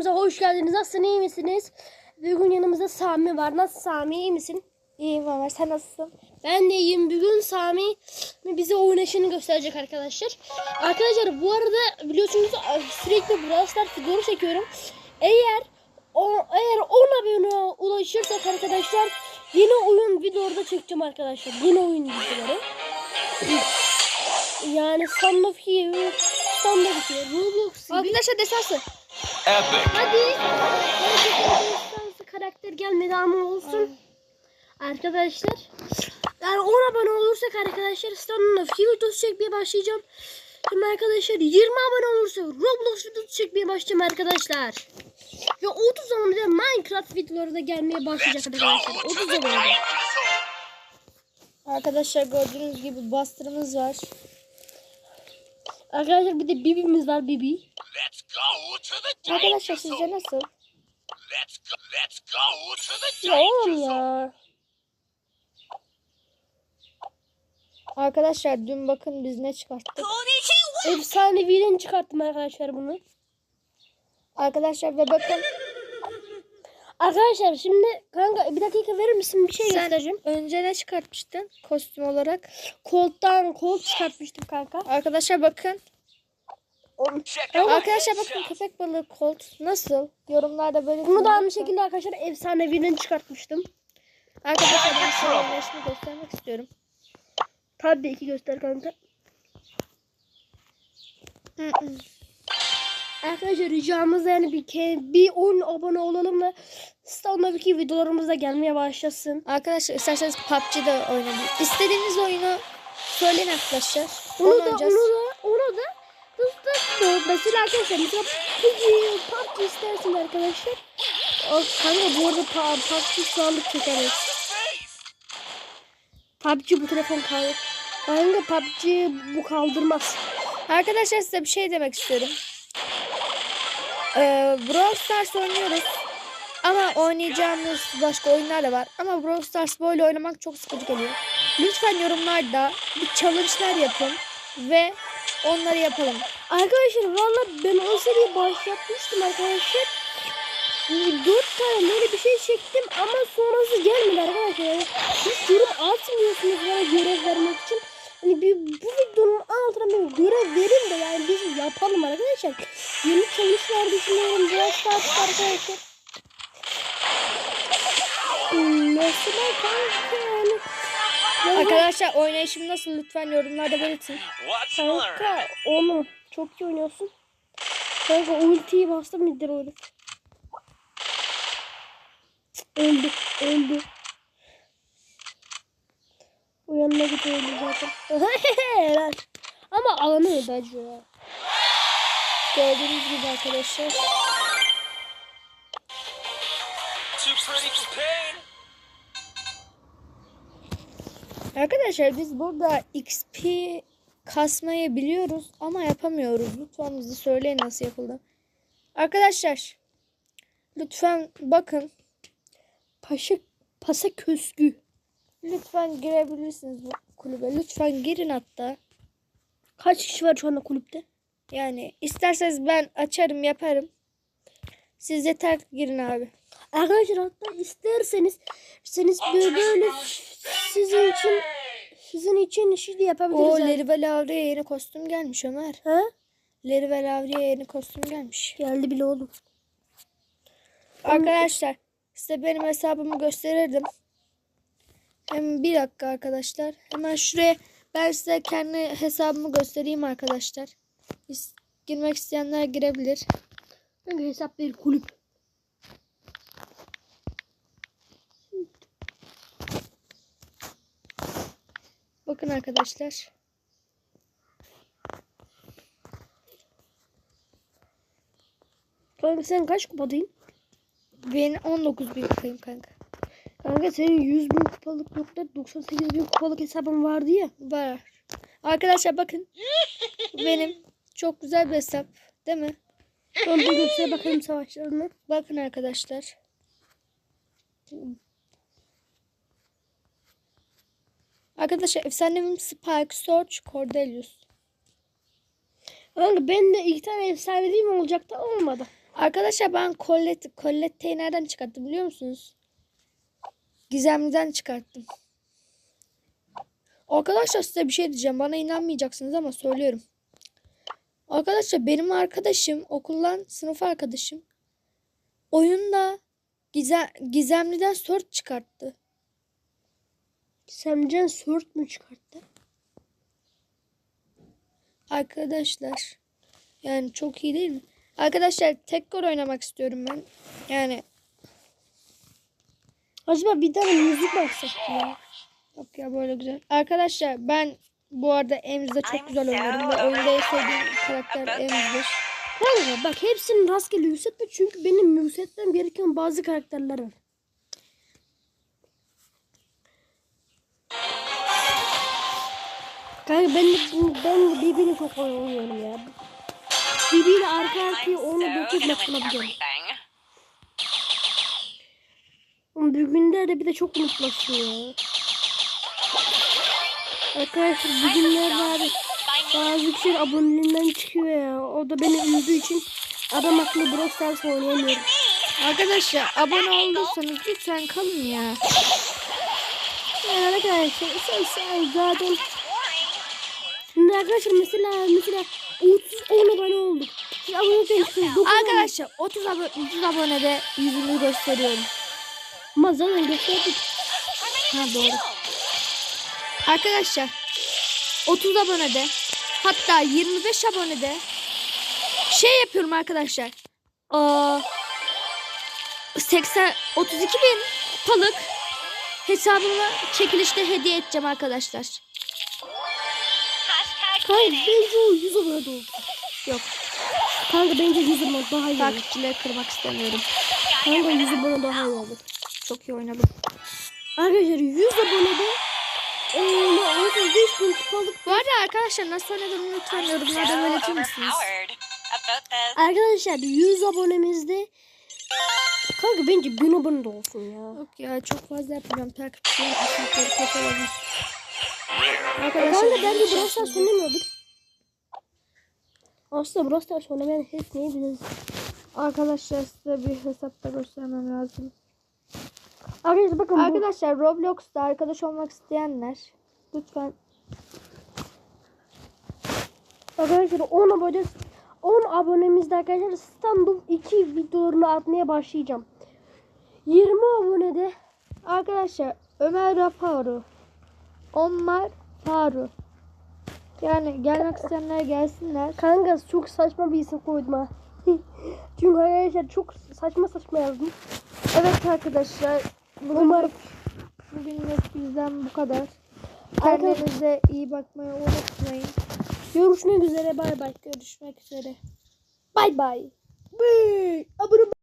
kanalımıza hoş geldiniz. Nasılsın iyi misiniz? Bugün yanımızda Sami var. Nasıl Sami iyi misin? İyiyim Ömer sen nasılsın? Ben de iyiyim. Bugün Sami bize oynayışını gösterecek arkadaşlar. Arkadaşlar bu arada biliyorsunuz sürekli Brawl videoları çekiyorum. Eğer o, eğer 10 abone ulaşırsak arkadaşlar yeni oyun videoları çekeceğim arkadaşlar. Yeni oyun videoları. Yani Son of Hero, Son of Hero, Roblox gibi. Arkadaşlar desansı. Epic. Hadi. Hadi karakter gelmedi ama olsun. Arkadaşlar. Yani 10 abone olursak arkadaşlar Fiyo videosu çekmeye başlayacağım. Şimdi arkadaşlar 20 abone olursa Roblox videosu çekmeye başlayacağım arkadaşlar. Ve 30 abone Minecraft videoları da gelmeye başlayacak arkadaşlar. 30 abone. Arkadaşlar gördüğünüz gibi bastırımız var. Arkadaşlar bir de Bibi'miz var Bibi. Let's go to the Arkadaşlar sizce nasıl? Let's go. Let's go to the Ya oğlum ya. Arkadaşlar dün bakın biz ne çıkarttık. Efsanevi'den çıkarttım arkadaşlar bunu. Arkadaşlar ve bakın Arkadaşlar şimdi kanka bir dakika verir misin bir şey sen göstereceğim. önce ne çıkartmıştın kostüm olarak? Kolttan kolt çıkartmıştım kanka. Arkadaşlar bakın. Check out Arkadaşlar bakın köpek balığı kolt nasıl? Yorumlarda böyle Bunu da aynı şekilde arkadaşlar efsanevi'den çıkartmıştım. Arkadaşlar ben oynayışını göstermek istiyorum. Tabii ki göster kanka. Arkadaşlar ricamız yani bir ke bir 10 abone olalım ve Stan'daki videolarımız da gelmeye başlasın. Arkadaşlar isterseniz PUBG'de oynayın. İstediğiniz oyunu söyleyin arkadaşlar. Onu da oynayacağız. onu da onu da hızlı mesela arkadaşlar mesela PUBG, PUBG istersin arkadaşlar. O, kanka bu arada PUBG şu çekemeyiz. PUBG bu telefon kaldır. Kanka PUBG bu kaldırmaz. Arkadaşlar size bir şey demek istiyorum. Ee, Brawl Stars oynuyoruz. Ama oynayacağımız başka oyunlar da var. Ama Brawl Stars böyle oynamak çok sıkıcı geliyor. Lütfen yorumlarda bir challenge'lar yapın ve onları yapalım. Arkadaşlar valla ben o seriyi başlatmıştım arkadaşlar. Dört tane böyle bir şey çektim ama sonrası gelmedi arkadaşlar. Yani hiç yorum atmıyorsunuz bana görev vermek için. Hani bir, bu videonun altına bir görev verin de yani biz yapalım arkadaşlar. Yeni challenge'lar düşünüyorum. Biraz saat arkadaşlar. Hmm, Mesela kanka yani. Arkadaşlar oynayışım nasıl lütfen yorumlarda belirtin. Kanka onu çok iyi oynuyorsun. Kanka ultiyi bastım midir öyle. Öldü, öldü. O yanına git öldü zaten. Helal. Ama alanı öldü acı ya. Gördüğünüz gibi arkadaşlar. Arkadaşlar biz burada XP kasmayı biliyoruz ama yapamıyoruz. Lütfen bize söyleyin nasıl yapıldı. Arkadaşlar lütfen bakın. Paşa, pasa köskü. Lütfen girebilirsiniz bu kulübe. Lütfen girin hatta. Kaç kişi var şu anda kulüpte? Yani isterseniz ben açarım yaparım. Siz yeter ki girin abi. Arkadaşlar hatta isterseniz siz böyle, böyle sizin için sizin için şey de yapabiliriz. O yani. Leri ve Lavriye yeni kostüm gelmiş Ömer. Ha? Leri ve Lavriye yeni kostüm gelmiş. Geldi bile oğlum. Arkadaşlar size benim hesabımı gösterirdim. Hem bir dakika arkadaşlar. Hemen şuraya ben size kendi hesabımı göstereyim arkadaşlar. Girmek isteyenler girebilir. Kanka hesap değil kulüp. Bakın arkadaşlar. Kanka sen kaç kupadayım? Ben 19 bin kupayım kanka. Kanka senin 100 bin kupalık yok da 98 bin kupalık hesabın vardı ya. Var. Arkadaşlar bakın. benim çok güzel bir hesap. Değil mi? Son bir bakalım savaşlarına. Bakın arkadaşlar. Arkadaşlar efsanevim Spike, Surge, Cordelius. Kanka ben de iki tane efsanevi mi olacaktı olmadı. Arkadaşlar ben Colette, Colette'yi nereden çıkarttım biliyor musunuz? Gizemli'den çıkarttım. Arkadaşlar size bir şey diyeceğim. Bana inanmayacaksınız ama söylüyorum. Arkadaşlar benim arkadaşım okuldan sınıf arkadaşım oyunda Gize, Gizemli'den sort çıkarttı. Semcan sört mü çıkarttı? Arkadaşlar yani çok iyi değil mi? Arkadaşlar tekrar oynamak istiyorum ben. Yani Acaba bir tane müzik mi açsak ya? Yok ya böyle güzel. Arkadaşlar ben bu arada Emz'de çok güzel oynuyorum ve oyunda en sevdiğim karakter Emz'dir. Kanka bak hepsini rastgele yükseltme çünkü benim yükseltmem gereken bazı karakterler var. Kanka ben de, ben de BB'yle çok oynuyorum ya. BB ile arka arkaya onu everything. Oğlum bugünlerde bir de çok ya. Arkadaşlar bugünlerde abi bazı kişiler aboneliğinden çıkıyor ya. O da beni üzdüğü için adam akıllı Brawl Stars oynayamıyorum. Arkadaşlar abone olduysanız lütfen kalın ya. Yani arkadaşlar sen, sen zaten Şimdi arkadaşlar mesela mesela 30 10 abone olduk. Siz abone olursanız 9 Arkadaşlar 30 abone 30 abonede yüzümü gösteriyorum. Ama zaten gösterdik. Ha doğru. Arkadaşlar 30 abonede hatta 25 abonede şey yapıyorum arkadaşlar. Aa, 80 32 bin kupalık hesabımı çekilişte hediye edeceğim arkadaşlar. Winning. bence o 100 abone de olsun. Yok Kanka bence 100 abone daha iyi takipçileri kırmak istemiyorum. Kanka 100 abone daha iyi olur. Çok iyi oynadım. Arkadaşlar 100 abonede eee 35 bin kupalık Bu arada arkadaşlar nasıl oynadığımı lütfen yorumlarda belirtir misiniz? Arkadaşlar 100 abonemizde Kanka bence 1000 abone de olsun ya. Yok ya çok fazla yapacağım. Takipçileri kısımları kopyaladım. Kanka ben de Brawl Stars oynamıyordum. Aslında Brawl Stars oynamayan hep neyi biliriz. Arkadaşlar size bir hesapta göstermem lazım. Arkadaşlar bakın bu Arkadaşlar Roblox'ta arkadaş olmak isteyenler lütfen Arkadaşlar 10 abone 10 abonemizde arkadaşlar stand-up 2 videolarını atmaya başlayacağım. 20 abonede arkadaşlar Ömer Rafaru Omar Faru yani gelmek isteyenler gelsinler. kanka çok saçma bir isim koydum ha. Çünkü arkadaşlar çok saçma saçma yazdım. Evet arkadaşlar Umarım bugünlük bizden bu kadar. Arkadaşlar- Kendinize iyi bakmayı unutmayın. görüşmek üzere bay bay. Görüşmek üzere. Bay bay. Bay. Abone